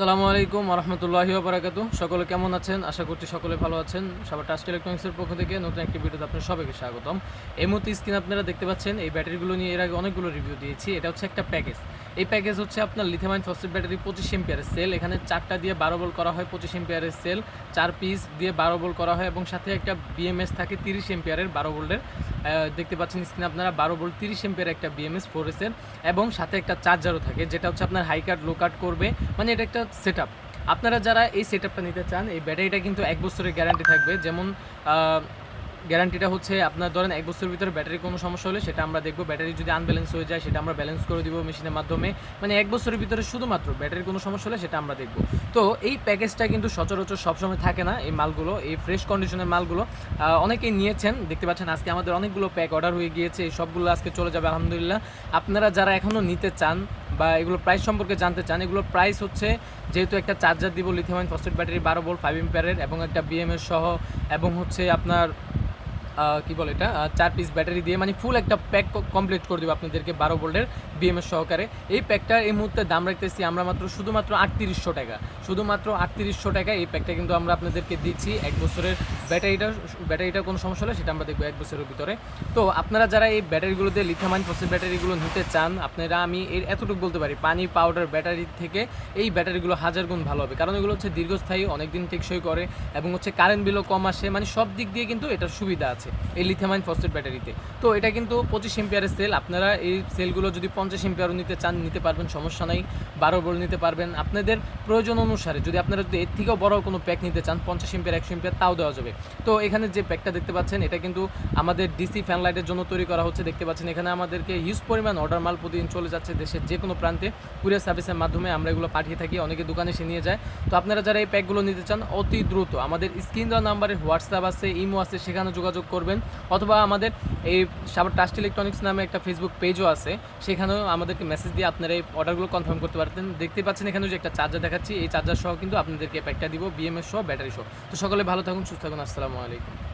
আসসালামু আলাইকুম রহমতুল্লাহি বারাকাত সকলে কেমন আছেন? আশা করছি সকলে ভালো আছেন। সবার টাস্ট ইলেকট্রনিক্সের পক্ষ থেকে নতুন একটি ভিডিওতে আপনার সবাইকে স্বাগতম। এই মুহূর্তে স্ক্রিন আপনারা দেখতে পাচ্ছেন, এই ব্যাটারিগুলো নিয়ে এর আগে অনেকগুলো রিভিউ দিয়েছি। এটা হচ্ছে একটা প্যাকেজ এই প্যাকেজ হচ্ছে আপনার লিথিয়ামাইন ফসফেট ব্যাটারি পঁচিশ এম্পিয়ারের সেল এখানে চারটা দিয়ে বারো বল করা হয় পঁচিশ এম্পিয়ারের সেল চার পিস দিয়ে বারো বল করা হয় এবং সাথে একটা বিএমএস থাকে তিরিশ এম্পিয়ারের বারো ভোল্টের দেখতে পাচ্ছেন স্ক্রিনে আপনারা, বারো ভোল্ট তিরিশ এম্পিয়ার একটা বিএমএস ফোর এসের এবং সাথে একটা চার্জারও থাকে, যেটা হচ্ছে আপনার হাই কাট লো কাট করবে। মানে এটা একটা সেট আপনারা যারা এই সেট নিতে চান, এই ব্যাটারিটা কিন্তু এক বছরের গ্যারান্টি থাকবে। যেমন গ্যারান্টিটা হচ্ছে আপনার ধরেন এক বছরের ভিতরে ব্যাটারি কোনো সমস্যা হলে সেটা আমরা দেখব। ব্যাটারি যদি আনব্যালেন্স হয়ে যায়, সেটা আমরা ব্যালেন্স করে দিব মেশিনের মাধ্যমে। মানে এক বছরের ভিতরে শুধুমাত্র ব্যাটারির কোনো সমস্যা হলে সেটা আমরা দেখব। তো এই প্যাকেজটা কিন্তু সচরাচর সবসময় থাকে না এই মালগুলো, এই ফ্রেশ কন্ডিশনের মালগুলো। অনেকেই নিয়েছেন, দেখতে পাচ্ছেন আজকে আমাদের অনেকগুলো প্যাক অর্ডার হয়ে গিয়েছে, এই সবগুলো আজকে চলে যাবে, আলহামদুলিল্লাহ। আপনারা যারা এখনও নিতে চান বা এগুলো প্রাইস সম্পর্কে জানতে চান, এগুলোর প্রাইস হচ্ছে যেহেতু একটা চার্জার দিব লিথিয়ামাইন ফসফেট ব্যাটারি বারো ভোল্ট ফাইভ এম্পিয়ারের এবং একটা বিএমএস সহ, এবং হচ্ছে আপনার কি বলে এটা? চার পিস ব্যাটারি দিয়ে মানে ফুল একটা প্যাক কমপ্লিট করে দেবো আপনাদেরকে বারো ভোল্টের বিএমএস সহকারে। এই প্যাকটার এই মুহূর্তে দাম রাখতেছি আমরা মাত্র শুধুমাত্র আটত্রিশশো টাকা। শুধুমাত্র আটত্রিশশো টাকা এই প্যাকটা কিন্তু আমরা আপনাদেরকে দিচ্ছি। এক বছরের ব্যাটারিটা ব্যাটারিটা কোনো সমস্যা হলে সেটা আমরা দেখব এক বছরের ভিতরে। তো আপনারা যারা এই ব্যাটারিগুলো দিয়ে লিথিয়ামাইন ফসফেট ব্যাটারিগুলো নিতে চান, আপনারা আমি এর এতটুকু বলতে পারি, পানি পাউডার ব্যাটারি থেকে এই ব্যাটারিগুলো হাজার গুণ ভালো হবে। কারণ এগুলো হচ্ছে দীর্ঘস্থায়ী, অনেকদিন টেকসই করে এবং হচ্ছে কারেন্ট বিলও কম আসে মানে সব দিক দিয়ে কিন্তু এটার সুবিধা আছে, এই লিথিয়ামাইন ফসফেট ব্যাটারিতে তো এটা কিন্তু পঁচিশ এম্পিয়ারের সেল আপনারা এই সেলগুলো যদি পঞ্চাশ এম্পিয়ারও নিতে চান, নিতে পারবেন, সমস্যা নাই। বারো বল নিতে পারবেন। আপনাদের প্রয়োজন অনুসারে যদি আপনারা যদি এর থেকেও বড় কোনো প্যাক নিতে চান, পঞ্চাশ এম্পিয়ার একশো এম্পিয়ার তাও দেওয়া যাবে। তো এখানে যে প্যাকটা দেখতে পাচ্ছেন, এটা কিন্তু আমাদের ডিসি ফ্যান লাইটের জন্য তৈরি করা হচ্ছে। দেখতে পাচ্ছেন, এখানে আমাদেরকে হিউজ পরিমাণ অর্ডার মাল প্রতিদিন চলে যাচ্ছে দেশের যে কোনো প্রান্তে। কুরিয়ার সার্ভিসের মাধ্যমে আমরা এগুলো পাঠিয়ে থাকি, অনেকে দোকানে এসে নিয়ে যায়। তো আপনারা যারা এই প্যাকগুলো নিতে চান, অতি দ্রুত আমাদের স্ক্রিন দেওয়া নাম্বারে হোয়াটসঅ্যাপ আছে ইমো আছে, সেখানে যোগাযোগ করবেন। অথবা আমাদের এই সাবার টাস্ট ইলেকট্রনিক্স নামে একটা ফেসবুক পেজও আছে। সেখানেও আমাদেরকে মেসেজ দিয়ে আপনারা এই অর্ডারগুলো কনফার্ম করতে পারতেন। দেখতে পাচ্ছেন এখানে যে একটা চার্জার দেখাচ্ছি। এই চার্জার সহ কিন্তু আপনাদেরকে প্যাকটা দিব বিএমএস সহ ব্যাটারি সহ। তো সকলে ভালো থাকুন, সুস্থ থাকুন। আসসালামু আলাইকুম।